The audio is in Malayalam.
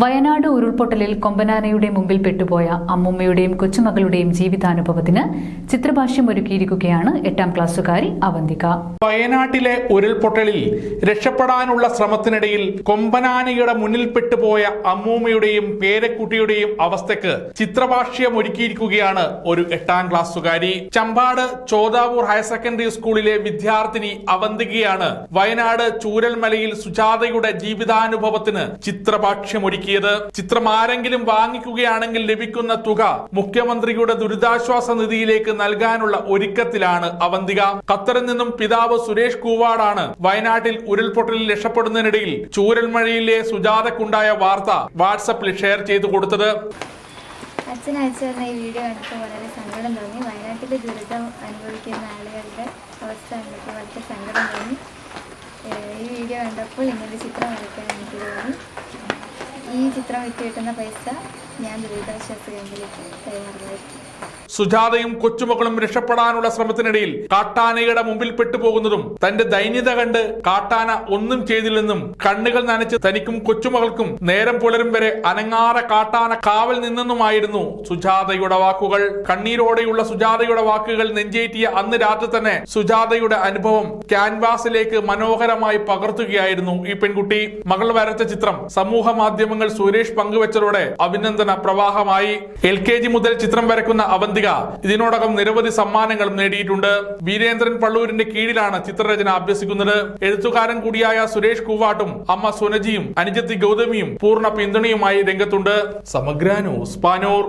വയനാട് ഉരുൾപൊട്ടലിൽ കൊമ്പനാനയുടെ മുമ്പിൽ പെട്ടുപോയ അമ്മുമ്മയുടെയും കൊച്ചുമകളുടെയും ജീവിതാനുഭവത്തിന് ചിത്രഭാഷ്യം ഒരുക്കിയിരിക്കുകയാണ് എട്ടാം ക്ലാസ്സുകാരി അവന്തിക. വയനാട്ടിലെ ഉരുൾപൊട്ടലിൽ രക്ഷപ്പെടാനുള്ള ശ്രമത്തിനിടയിൽ കൊമ്പനാനയുടെ മുന്നിൽ പെട്ടുപോയ അമ്മൂമ്മയുടെയും പേരക്കുട്ടിയുടെയും അവസ്ഥയ്ക്ക് ചിത്രഭാഷ്യം ഒരുക്കിയിരിക്കുകയാണ് ഒരു എട്ടാം ക്ലാസ്സുകാരി. ചമ്പാട് ചോദാവൂർ ഹയർ സെക്കൻഡറി സ്കൂളിലെ വിദ്യാർത്ഥിനി അവന്തികയാണ് വയനാട് ചൂരൽമലയിൽ സുജാതയുടെ ജീവിതാനുഭവത്തിന് ചിത്രഭാഷ്യം ഒരുക്കിയത്. ചിത്രം ആരെങ്കിലും വാങ്ങിക്കുകയാണെങ്കിൽ ലഭിക്കുന്ന തുക മുഖ്യമന്ത്രിയുടെ ദുരിതാശ്വാസ നിധിയിലേക്ക് നൽകാനുള്ള ഒരുക്കത്തിലാണ് അവന്തിക. ഖത്തറിൽ നിന്നും പിതാവ് സുരേഷ് കൂവാടാണ് വയനാട്ടിൽ ഉരുൾപൊട്ടലിൽ രക്ഷപ്പെടുന്നതിനിടയിൽ ചൂരൽമഴയിലെ സുജാതക്കുണ്ടായ വാർത്ത വാട്സപ്പിൽ ഷെയർ ചെയ്തു കൊടുത്തത്. അച്ഛൻ അയച്ചു തന്ന ഈ വീഡിയോ കണ്ടിട്ട് വളരെ സങ്കടം തോന്നി. വയനാട്ടിലെ ദുരിതം അനുഭവിക്കുന്ന ആളുകളുടെ അവസ്ഥ കണ്ടപ്പോൾ വളരെ സങ്കടം തോന്നി. ഈ വീഡിയോ കണ്ടപ്പോൾ ഇങ്ങനെ ചിത്രം വരയ്ക്കാൻ എനിക്ക് തോന്നി. ഈ ചിത്രം വിറ്റ് കിട്ടുന്ന പൈസ ഞാൻ സുജാതയും കൊച്ചുമക്കളും രക്ഷപ്പെടാനുള്ള ശ്രമത്തിനിടയിൽ കാട്ടാനയുടെ മുമ്പിൽ പെട്ടുപോകുന്നതും തന്റെ ദൈന്യത കണ്ട് കാട്ടാന ഒന്നും ചെയ്തില്ലെന്നും കണ്ണുകൾ നനച്ച് തനിക്കും കൊച്ചുമകൾക്കും നേരം പുലരും വരെ അനങ്ങാറ കാട്ടാന കാവൽ നിന്നെന്നുമായിരുന്നു സുജാതയുടെ വാക്കുകൾ. കണ്ണീരോടെയുള്ള സുജാതയുടെ വാക്കുകൾ നെഞ്ചേറ്റിയ അന്ന് രാത്രി തന്നെ സുജാതയുടെ അനുഭവം ക്യാൻവാസിലേക്ക് മനോഹരമായി പകർത്തുകയായിരുന്നു ഈ പെൺകുട്ടി. മകൾ വരച്ച ചിത്രം സമൂഹ മാധ്യമങ്ങൾ സുരേഷ് പങ്കുവച്ചതോടെ അഭിനന്ദന പ്രവാഹമായി എൽ കെ ജി മുതൽ ചിത്രം വരയ്ക്കുന്ന അവന്തിക. ഇതിനോടകം നിരവധി സമ്മാനങ്ങളും നേടിയിട്ടുണ്ട്. വീരേന്ദ്രൻ പള്ളൂരിന്റെ കീഴിലാണ് ചിത്രരചന അഭ്യസിക്കുന്നത്. എഴുത്തുകാരൻ കൂടിയായ സുരേഷ് കൂവാട്ടും അമ്മ സുനജിയും അനുജത്തി ഗൗതമിയും പൂർണ പിന്തുണയുമായി രംഗത്തുണ്ട്. സമഗ്ര ന്യൂസ് പാനൂർ.